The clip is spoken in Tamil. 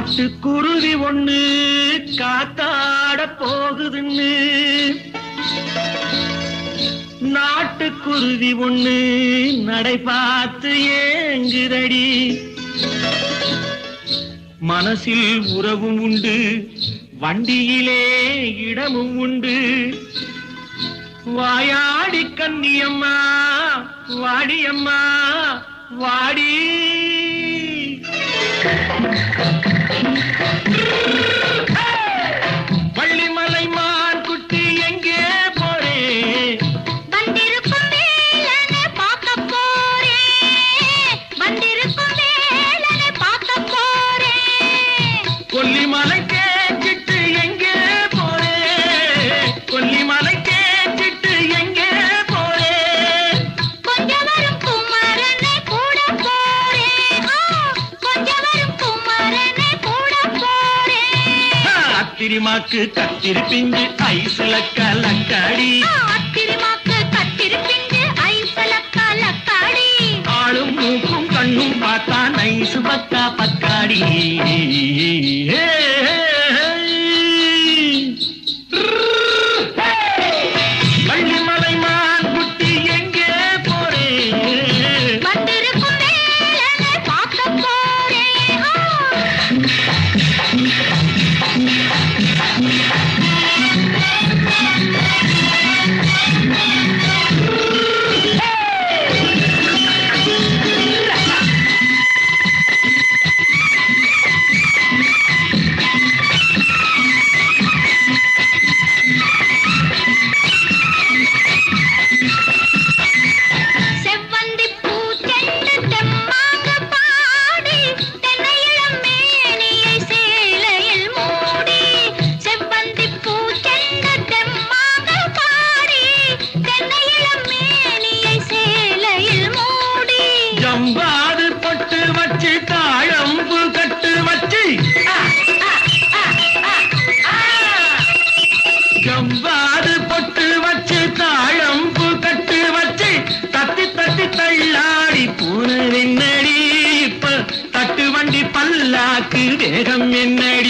காட்டுக்குருவி ஒண்ணு காத்தாட போகுதுன்னு. நாட்டுக்குருவி ஒண்ணு நடை பார்த்து ஏங்குதடி. மனசில் உறவும் உண்டு வண்டியிலே இடமும் உண்டு. வாயாடி கன்னியம்மா வாடியம்மா வாடி. அத்திரிமாக்கு கத்திருப்பிஞ்சு ஐசுல கலக்காடி. அத்திரிமாக்கு கத்திருப்பிஞ்சு ஐசுல கலக்காடி. ஆளும் மூக்கும் கண்ணும் பார்த்தா நைசு பக்கா பக்காடி. செவ்வாறு பொட்டு வச்சு தாழம்பு கட்டு வச்சு தட்டி தட்டி தள்ளாடி போன என்னடி இப்ப தட்டு வண்டி பல்லாக்கு வேகம் என்னடி?